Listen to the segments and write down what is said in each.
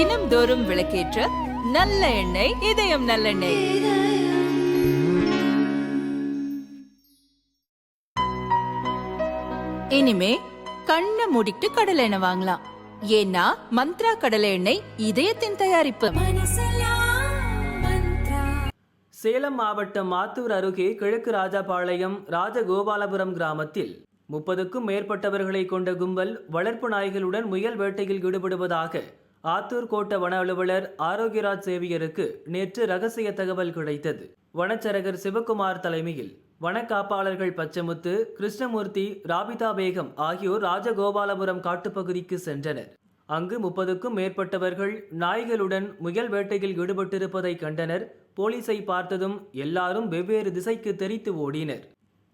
தினம்தோறும் விளக்கேற்ற நல்ல எண்ணெய் இதயம் நல்லெண்ணெய் இனிமே கண்ணை மூடிட்டு கடலை எண்ணெய் வாங்கலாம். ஏன்னா மந்த்ரா கடலை எண்ணெய் இதயத்தின் தயாரிப்பு. சேலம் மாவட்டம் மாத்தூர் அருகே கிழக்கு ராஜபாளையம் ராஜகோபாலபுரம் கிராமத்தில் முப்பதுக்கும் மேற்பட்டவர்களை கொண்ட கும்பல் வளர்ப்பு நாய்களுடன் முயல் வேட்டையில் ஈடுபடுவதாக ஆத்தூர் கோட்ட வன அலுவலர் ஆரோக்கியராஜ் சேவியருக்கு நேற்று ரகசிய தகவல் கிடைத்தது. வனச்சரகர் சிவகுமார் தலைமையில் வனக்காப்பாளர்கள் பச்சமுத்து கிருஷ்ணமூர்த்தி ராபிதா பேகம் ஆகியோர் ராஜகோபாலபுரம் காட்டுப்பகுதிக்கு சென்றனர். அங்கு முப்பதுக்கும் மேற்பட்டவர்கள் நாய்களுடன் முயல் வேட்டையில் ஈடுபட்டிருப்பதை கண்டனர். போலீஸை பார்த்ததும் எல்லாரும் வெவ்வேறு திசைக்கு தெரித்து ஓடினர்.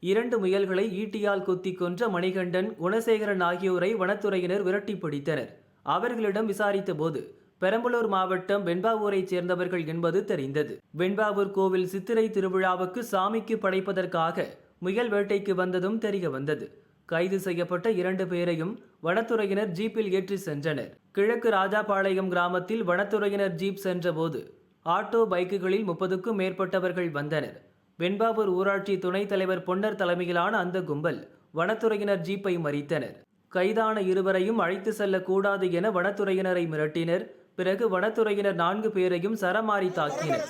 இரண்டு முயல்களை ஈட்டியால் குத்தி கொன்ற மணிகண்டன் குணசேகரன் ஆகியோரை வனத்துறையினர் விரட்டி பிடித்தனர். அவர்களிடம் விசாரித்த போது பெரம்பலூர் மாவட்டம் வெண்பாவூரைச் சேர்ந்தவர்கள் என்பது தெரிந்தது. வெண்பாவூர் கோவில் சித்திரை திருவிழாவுக்கு சாமிக்கு படைப்பதற்காக முயல் வேட்டைக்கு வந்ததும் தெரிய வந்தது. கைது செய்யப்பட்ட இரண்டு பேரையும் வனத்துறையினர் ஜீப்பில் ஏற்றி சென்றனர். கிழக்கு ராஜாபாளையம் கிராமத்தில் வனத்துறையினர் ஜீப் சென்றபோது ஆட்டோ பைக்குகளில் முப்பதுக்கும் மேற்பட்டவர்கள் வந்தனர். வெண்பாவூர் ஊராட்சி துணைத் தலைவர் பொன்னர் தலைமையிலான அந்த கும்பல் வனத்துறையினர் ஜீப்பை மறித்தனர். கைதான இருவரையும் அழைத்து செல்லக்கூடாது என வனத்துறையினரை மிரட்டினர். பிறகு வனத்துறையினர் நான்கு பேரையும் சரமாரி தாக்கினர்.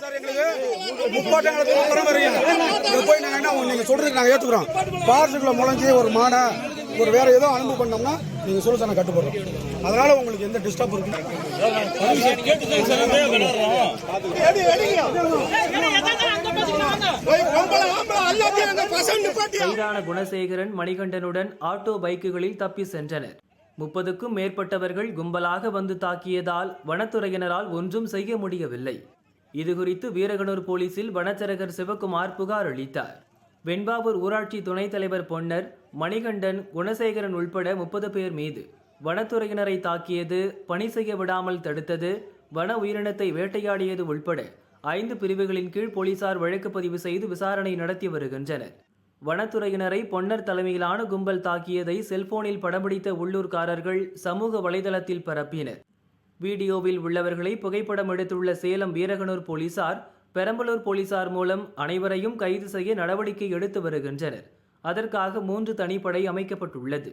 முப்பாட்டங்களுக்கு முளைஞ்சி ஒரு மாடை ஒரு வேற ஏதோ அனுப்பு பண்ணோம்னா நீங்க சொல்றத நான் கட்டுப்படுறோம் அதனால உங்களுக்கு எந்த டிஸ்டர்ப் இருக்கு கைதான குணசேகரன் மணிகண்டனுடன் ஆட்டோ பைக்குகளில் தப்பி சென்றனர். முப்பதுக்கும் மேற்பட்டவர்கள் கும்பலாக வந்து தாக்கியதால் வனத்துறையினரால் ஒன்றும் செய்ய முடியவில்லை. இதுகுறித்து வீரகனூர் போலீசில் வனச்சரகர் சிவகுமார் புகார் அளித்தார். வெண்பாவூர் ஊராட்சி துணைத் தலைவர் பொன்னர் மணிகண்டன் குணசேகரன் உள்பட முப்பது பேர் மீது வனத்துறையினரை தாக்கியது பணி செய்ய விடாமல் தடுத்தது வன உயிரினத்தை வேட்டையாடியது உள்பட ஐந்து பிரிவுகளின் கீழ் போலீசார் வழக்கு பதிவு செய்து விசாரணை நடத்தி வருகின்றனர். வனத்துறையினரை பொன்னர் தலைமையிலான கும்பல் தாக்கியதை செல்போனில் படம்பிடித்த உள்ளூர்காரர்கள் சமூக வலைதளத்தில் பரப்பினர். வீடியோவில் உள்ளவர்களை புகைப்படம் எடுத்துள்ள சேலம் வீரகனூர் போலீசார் பெரம்பலூர் போலீசார் மூலம் அனைவரையும் கைது செய்ய நடவடிக்கை எடுத்து வருகின்றனர். அதற்காக மூன்று தனிப்படை அமைக்கப்பட்டுள்ளது.